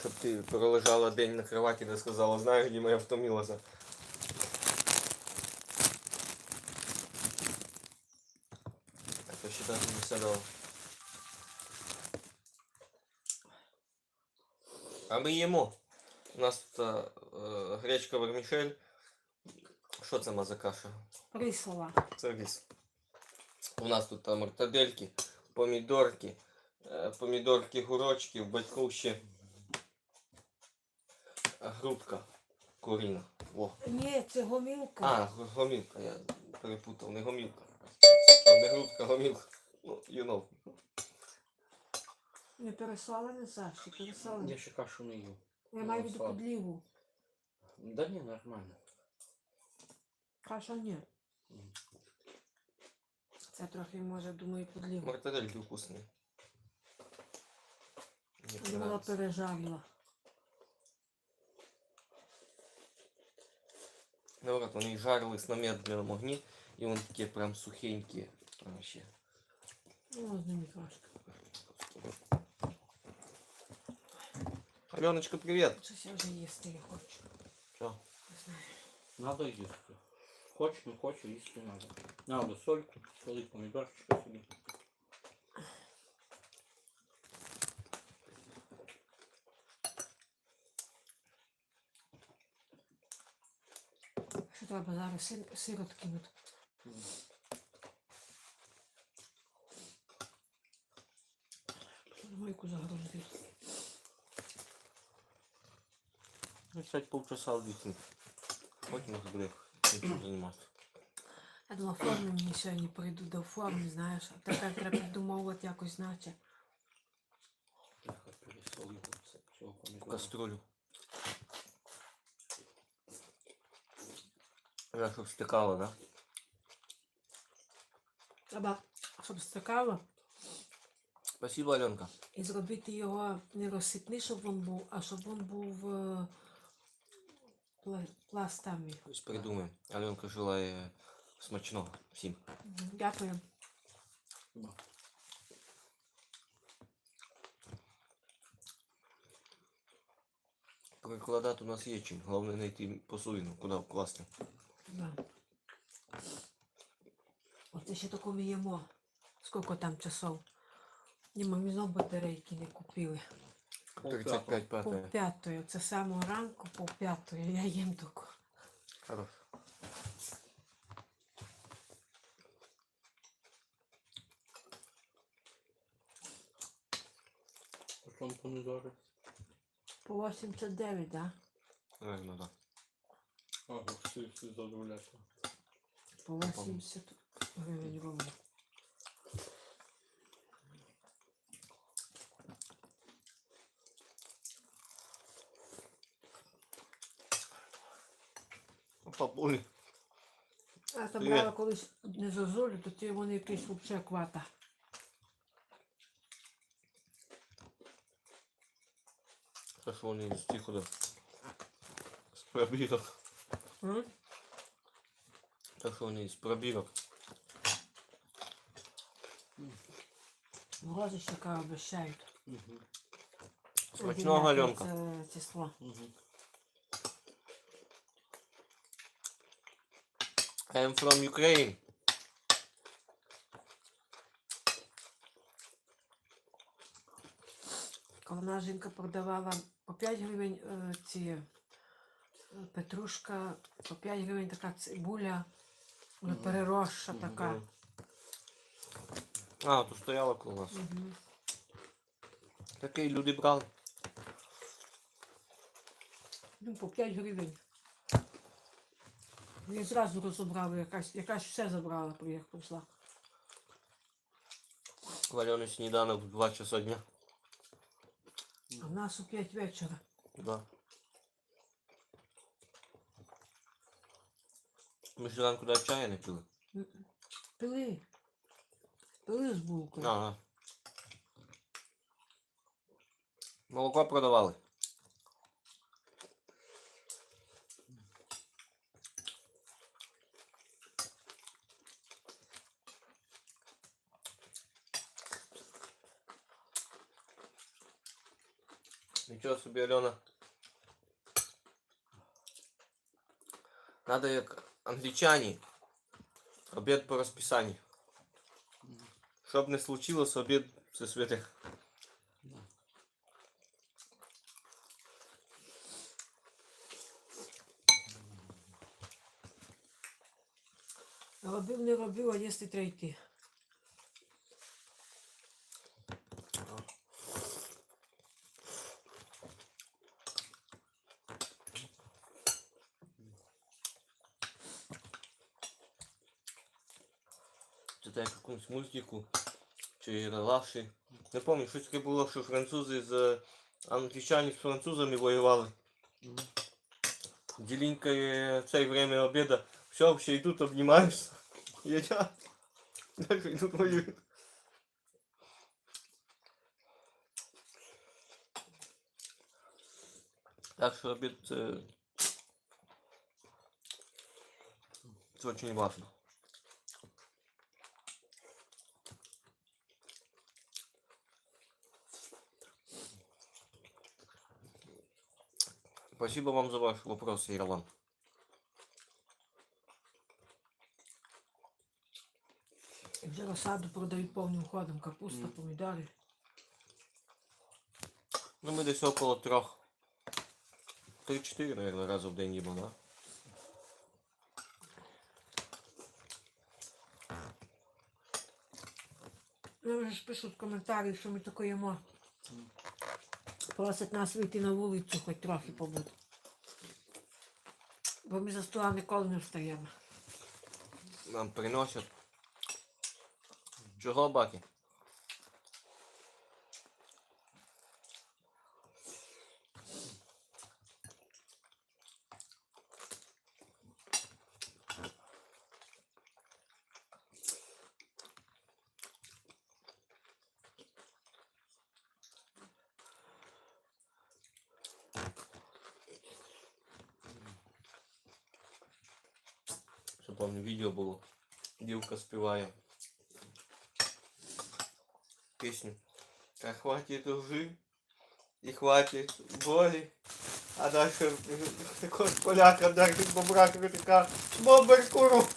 Щоб ти пролежала день на кроваті, не сказала, знаю, Діма, я втомилася. Так, то не дало. А ми їмо. У нас тут е, гречка вермішель. Що це за каша? Рисова. Це рис. У нас тут там мартадельки, помідорки, е, помідорки, гурочки, в батьку ще грудка куріна. О. Ні, це гомілка. А, гомілка, я перепутав, не гомілка. А, Не грудка, гомілка. Ну, you know. Не пересолене, Саші, пересолене. Я ще кашу не їв. Я маю в виду слабо. Да ні, нормально. Каша ні. Це трохи, може, думаю, підлігу. Мартадельки вкусні. Мені Я була пережарила. Наоборот, вони жарились на медленном огні, і вони такі прям сухенькі. Прям ще. Ну, з ними трошки. Аленочка, привіт! Щось я вже їсти не хочу. Що? Не знаю. Надо їсти. Хочу, не хочу, їсти надо. Надо сольку, коли помідорчика собі. Треба зараз сир, сирот кинути. Мгм. Мойку загрузити. Ну, кстати, полчаса вдихнуть. Потім буде нічим займатися. Я думала, форми мені сьогодні прийду до форми, знаєш. А тепер треба придумовувати якось наче. В помідора. Я щоб стикало, да? Треба, щоб стикало, Спасибо, Аленка. і зробити його не розсипний, щоб він був, а щоб він був е, пла- пластами. Ось придумаємо. Аленка желає смачного всім. Дякую. Да. Перекладати у нас є чим. Головне знайти посудину, куди вкласти. Да. Оце ще таку ми їмо. Скільки там часов? Ні, ми знову батарейки не купили. 35 Пол п'ятої. Це самого ранку, пол п'ятої. Я їм таку. Хорош. По чому помідори? По 89, да? Наверно, да. Ага, всі, всі задоволяться. По 80 гривень ровно. Папуль. Я там Привіт. брала колись не зозулю, то ті вони якісь взагалі квата. Ж вони з тих куди. З пробірок. Це що вони з пробірок. Морози ще кава обіщають. Угу. Смачного, Альонка. Це число. Угу. I am from Ukraine. Коли наша жінка продавала по 5 гривень е, ці петрушка, по 5 гривень така цибуля, вже Мгм. переросша така. Мгм. А, тут стояла коло нас. Мгм. Такий люди брали. Ну, по 5 гривень. Я зразу розібрала, якась, якась все забрала, як прийшла. Варений сніданок в 2 часа дня. А в нас у 5 вечора. Да. Ми зранку до чаю не пили. Пили. Пили з булкою. Ага. Молоко продавали. Нічого собі, Альона. Надо як англічані. Обід по расписанию. Щоб не случилось, обід це святе. Робив, не робив, а їсти треба йти. якомусь мультику чи релаші. Не пам'ятаю, щось таке було, що французи з англічані з французами воювали. Мгм. Делинка в це время обеда. Все, все йдуть, обнімаються. Едят. Дальше йдуть воюють. Так що обід це... Це очень важно. Спасибо вам за ваш вопрос, Ирлан. Вже розсаду продають повним ходом, капуста, Мгм. помідори. Ну, ми десь около трьох. Три-чотири, наверное, рази в день їмо, да? Ну, вже ж пишуть коментарі, що ми тако їмо. Просять нас вийти на вулицю, хоч трохи побути. Бо ми за стола ніколи не встаємо. Нам приносять. Чого, баки? Ще пам'ятаю, відео було. Дівка співає. Пісню. А хватит лжи и хватит боли. А дальше такой поляка дарит бобра критика. Бобер куру.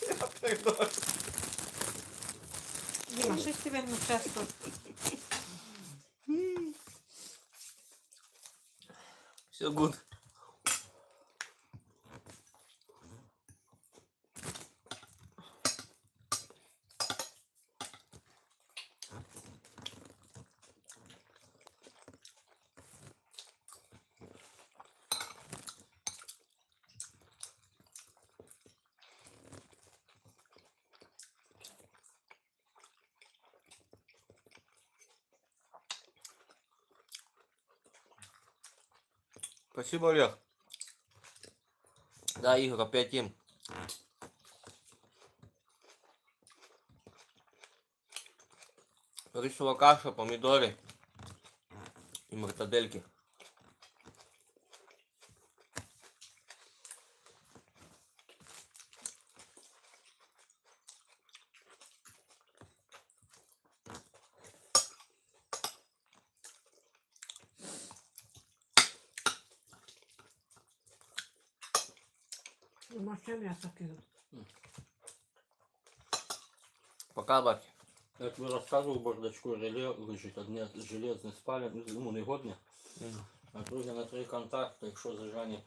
Я передаю. Діма, щось ти вельми часто. Все гуд. Спасибо, Олег. Да, Игорь, опять им. Рисова каша, помидоры и мартадельки. Нема ще м'ясо кинути. Пока, баки. Як ви розказував, в бардачку реле лежить одне железне спалення, ну негодне, а друге на три контакти, якщо зажання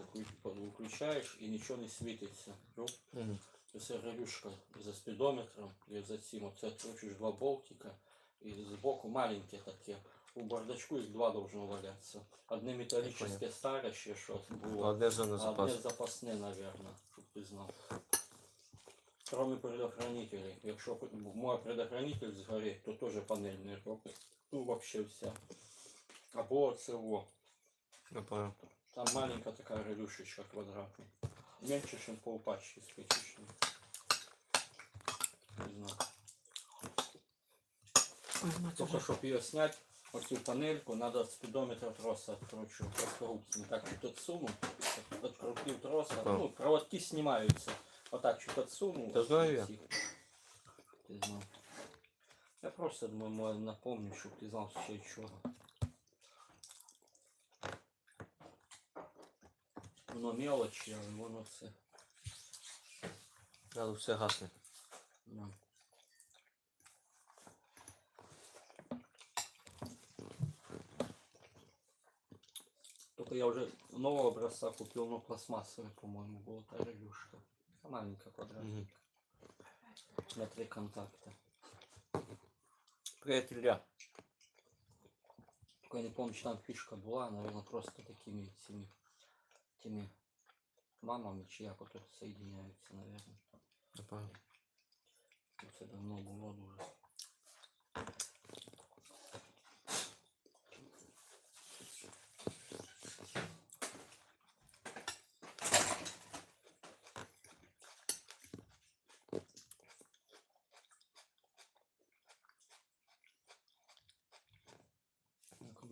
поку- включаєш і нічого не світиться. Ну, Мгм. Це релюшка за спідометром і за цим. Оце відкручуєш два болтика і збоку маленьке таке. У бардачку їх два должно валятися. Одне металічне старе ще щось було. Одне за на А запас. Одне запасне, наверное, пизнав. Кроме предохранителей. Якщо мой предохранитель згорить, то тоже панельний робить. Ну вообще вся. Або ЦО. Там маленькая такая релюшечка квадратная, меньше чем полпачки спичечні. Не знаю. Только щоб її снять. оцю панельку треба спідометр троса кручу, плоскогубцем. Так чуть отсуну, відкрутив троса. А. Ну, проводки знімаються. Отак чуть отсуну. Та знаю я. Ти знав. Я просто думаю, напомню, щоб ти знав ще чого. Воно мелочі, але воно все. Надо все гасне. Да. Только я уже нового образца купил, но пластмассовый, по-моему, была та релюшка. Маленькая квадратная. На три контакта. Ілля. Только я не помню, что там фишка была, наверное, просто такими этими, теми мамами, чи як ото соединяются, наверное. Це давно було дуже.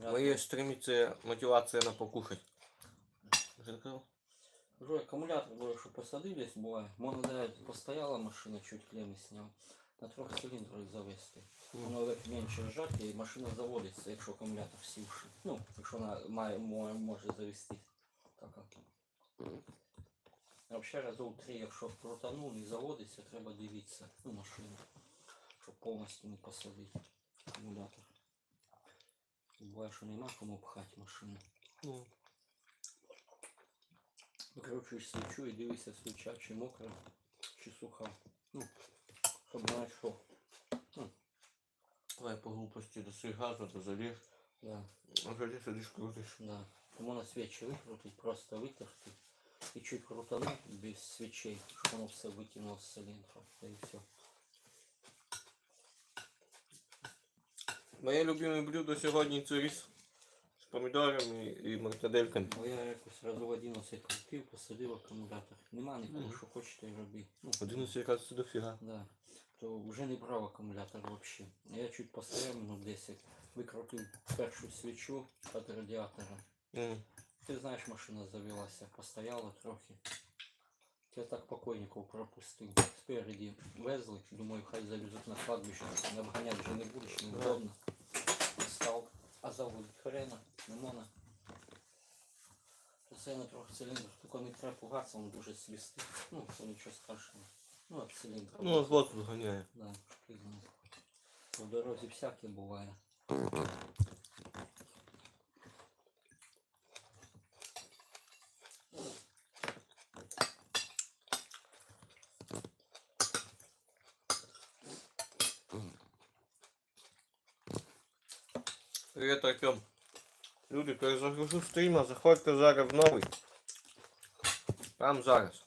В моїй стримі це мотивація на покушать. Казав? Кажу, акумулятор говорю, що посадились, буває. Можна навіть постояла машина, чуть клеми сняв. На трьох циліндрах завести. Воно менше жати, і машина заводиться, якщо акумулятор сівши. Ну, якщо вона має, мо- може завести. Так. А взагалі разів три, якщо крутанув, не заводиться, треба дивитися. Ну, машину. Щоб повністю не посадити акумулятор. Буває, що нема кому пхати машину. Ну, Викручуєш свічу і дивишся свіча, чи мокра, чи суха. Ну, щоб знаєш, що. давай по глупості до газу, то заліз. Да, А заліз сидиш крутиш. да. Тому на свічі викрутить, просто витерти. І чуть крутануть без свічей, щоб воно все витягнуло з циліндра. Та і все. Моє любиме блюдо сьогодні це рис з помідорами і мартадельками. Бо я якось в 11 крутив, посадив акумулятор. Нема нікого, Мгм. що хочете роби. Ну, 11 разів це дофіга. Да. То вже не брав акумулятор взагалі. Я чуть постояв минут 10, викрутив першу свічу від радіатора. М. Ти знаєш, машина завелася, постояла трохи. Я так покойников пропустив. Спереді везли, думаю, хай завезуть на кладбище, обганять вже не будеш, неудобно. Став, а заводить хрена, не можна. Це на трьох циліндрах, тільки не треба пугатися, він дуже свістить. Ну, це нічого страшного. Ну, от циліндр. Ну, от вот зганяє. Да, шпигну. В дорозі всяке буває. Привіт, Артем. Люди, перезагружу стріма, заходьте зараз в новий. Там зараз.